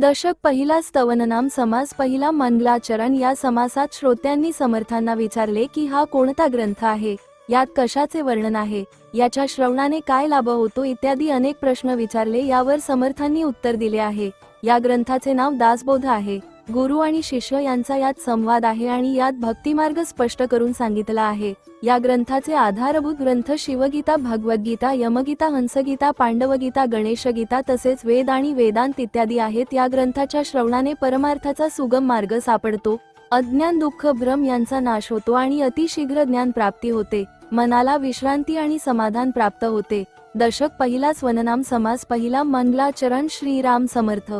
दशक पहिला स्तवननाम समास पहिला मंगलाचरण. या समासात श्रोत्यांनी समर्थांना विचारले की हा कोणता ग्रंथ आहे? यात कशाचे वर्णन आहे? याच्या श्रवणाने काय लाभ होतो? इत्यादी अनेक प्रश्न विचारले. यावर समर्थांनी उत्तर दिले आहे. या ग्रंथाचे नाव दासबोध आहे. गुरु आणि शिष्य यांचा यात संवाद आहे आणि यात भक्तिमार्ग स्पष्ट करून सांगितला आहे. या ग्रंथाचे आधारभूत ग्रंथ शिवगीता भगवद्गीता यमगीता हंसगीता पांडवगीता गणेशगीता तसेच वेद आणि वेदांत इत्यादी आहेत. या ग्रंथाच्या श्रवणाने परमार्थाचा सुगम मार्ग सापडतो. अज्ञान दुःख भ्रम यांचा नाश होतो आणि अतिशीघ्र ज्ञान प्राप्ती होते. मनाला विश्रांती आणि समाधान प्राप्त होते. दशक पहिला स्वननाम समास पहिला मंगलाचरण श्रीराम समर्थ.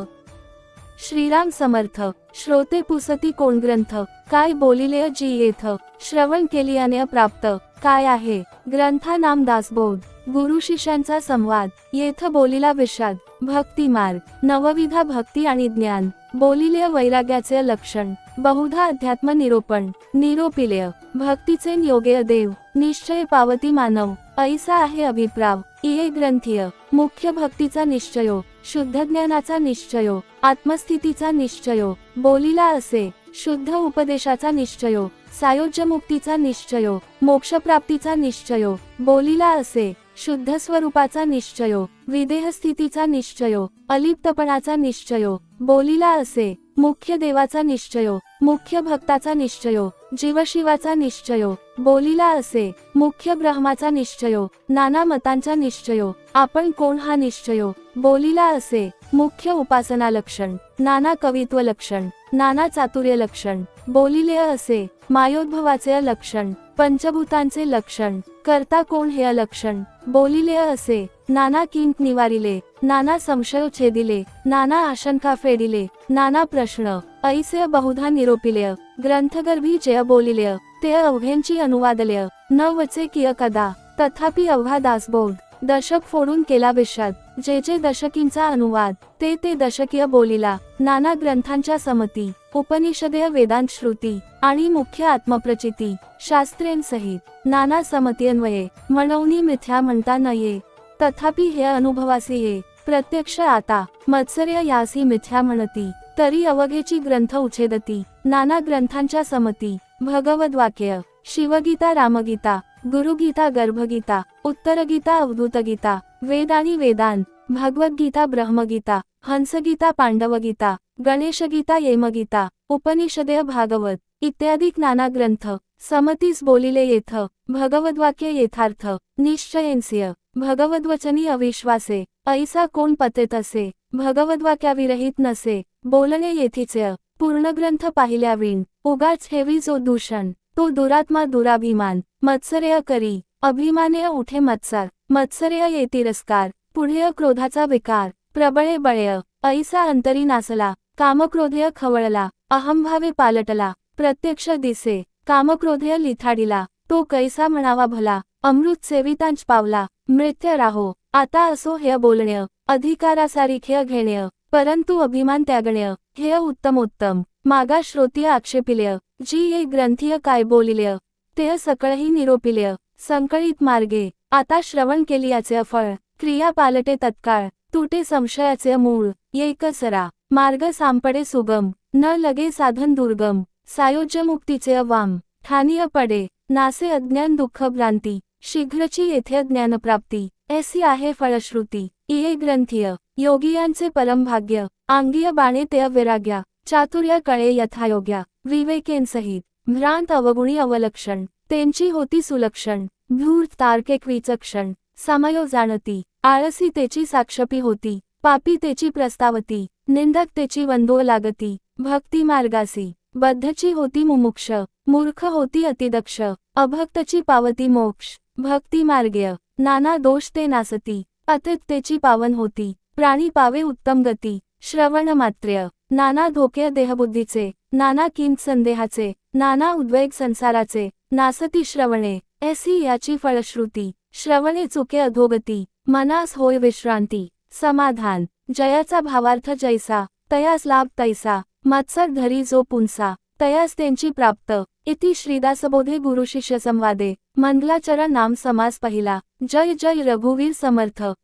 श्रीराम समर्थ श्रोते पुसती कोण ग्रंथ काय बोलिले जी येथ श्रवण केलियाने प्राप्त काय आहे? ग्रंथा नाम दासबोध गुरु शिष्यांचा संवाद येथ बोलिला विषाद भक्ती मार्ग नवविधा भक्ती आणि ज्ञान बोलिले वैराग्याचे लक्षण बहुधा अध्यात्म निरोपण निरोपिलेय भक्तीचे योग्य देव निश्चय पावती मानव ऐसा आहे अभिप्राव इये ग्रंथीय मुख्य भक्तीचा निश्चयो शुद्धज्ञानाचा निश्चयो आत्मस्थितीचा निश्चयो बोलीला असे शुद्ध उपदेशाचा निश्चयो सायोज्य मुक्तीचा निश्चयो मोक्षप्राप्तीचा निश्चयो बोलीला असे शुद्ध स्वरूपाचा निश्चयो विदेहस्थितीचा निश्चयो अलिप्तपणाचा निश्चयो बोलीला असे. मुख्य देवाचा निश्चयो मुख्य भक्ताचा निश्चयो जीवशिवाचा निश्चयो बोलीला असे मुख्य ब्रह्माचा निश्चयो नाना मतांचा निश्चयो आपण कोण हा निश्चयो बोलीला असे मुख्य उपासना लक्षण नाना कवित्व लक्षण नाना चातुर्य लक्षण बोलिले असे मायोद्भवाचे लक्षण पंचभूतांचे लक्षण करता कोण हे लक्षण बोलिले असे नाना किंक निवारिले नाना संशय छेदिले नाना आशंका फेडिले नाना प्रश्न ऐसे बहुधा निरोपिले ग्रंथगर्भी जय बोलिले ते अवघ्यांची अनुवादले न वचे किय कदा तथापि अवघा दासबोध दशक फोडून केला विषाद जे जे दशकींचा अनुवाद ते ते दशकीय बोलिला नाना ग्रंथांच्या समती उपनिषदे वेदांत श्रुती आणि मुख्य आत्मप्रचिती शास्त्रेंसहित नाना समतीन्वये म्हणवणी मिथ्या म्हणता नये तथापि हे अनुभवासी ये प्रत्यक्ष आता मत्सर्य यासी मिथ्या म्हणती तरी अवघेची ग्रंथ उछेदती नाना ग्रंथांच्या समती भगवद वाक्य शिवगीता रामगीता गुरुगीता गर्भगीता उत्तरगीता अवधूतगीता वेद आणि वेदांत भगवद्गीता ब्रह्मगीता हंसगीता पांडवगीता गणेशगीता येमगीता उपनिषदेय भागवत इत्यादी नाना ग्रंथ समतीस बोलिले येथ भगवद्वाक्य येथार्थ निश्चयेंस्य भगवद्वचनी अविश्वासे ऐसा कोण पतेत असे? भगवद्वाक्याविरहित नसे बोलणे येथीचे पूर्ण ग्रंथ पाहिल्या विण उगाच हेवी जो दूषण तो दुरात्मा दुराभिमान मत्सर्य करी अभिमानेय उठे मत्सर मत्सर्य येतिरस्कार पुढे क्रोधाचा विकार प्रबळे बळय ऐसा अंतरी नासला कामक्रोधय खवळला अहंभावे पालटला प्रत्यक्ष दिसे कामक्रोधय लिथाडिला तो कैसा म्हणावा भला अमृत सेवितांच पावला मृत्य राहो. आता असो हे बोलण्य अधिकारासारिख्य घेण्य परंतु अभिमान त्यागण्य हे उत्तमोत्तम. मागा श्रोतीय आक्षेपिल्य जी ये ग्रंथीय काय बोलिल्य ते सकळही निरोपिल्य. संकळीत मार्गे आता श्रवण केलियाचे फळ क्रिया पालटे तत्काळ तुटे संशयाचे मूळ येकसरा मार्ग सांपडे सुगम न लगे साधन दुर्गम सायोज्य मुक्तीचे वाम ठानीय पडे नासे अज्ञान दुःख भ्रांती. शीघ्रची येथे ज्ञानप्राप्ती. ऐसी आहे फळश्रुती इये ग्रंथीय. योगियांचे परमभाग्य. आंगीय बाणे ते विराग्या. चातुर्य कळे यथायोग्या. विवेकेंसहित भ्रांत अवगुणी अवलक्षण. त्यांची होती सुलक्षण. धूर्त तारके विचक्षण समयो जाणती. आळसी त्याची साक्षपी होती. पापी त्याची प्रस्तावती. निंदक त्याची वंदो लागती. भक्ती मार्गासी. बद्धची होती मुमुक्ष. मूर्ख होती अतिदक्ष. अभक्तची पावती मोक्ष. भक्तिमार्गीय नाना दोष ते नासती अतृप्तेची पावन होती प्राणी पावे उत्तम गती श्रवण मात्र्य नाना धोके देहबुद्धीचे नाना किंत संदेहाचे नाना उद्वेग संसाराचे नासती श्रवणे ऐसी याची फळश्रुती श्रवणे चुके अधोगती मनास होय विश्रांती समाधान जयाचा भावार्थ जैसा तयास लाभ तैसा मत्सर धरी जो पुंसा तयास त्यांची प्राप्त. इति श्रीदासबोधे गुरुशिष्य संवादे मंगलाचरण नाम समास पहिला. जय जय रघुवीर समर्थ.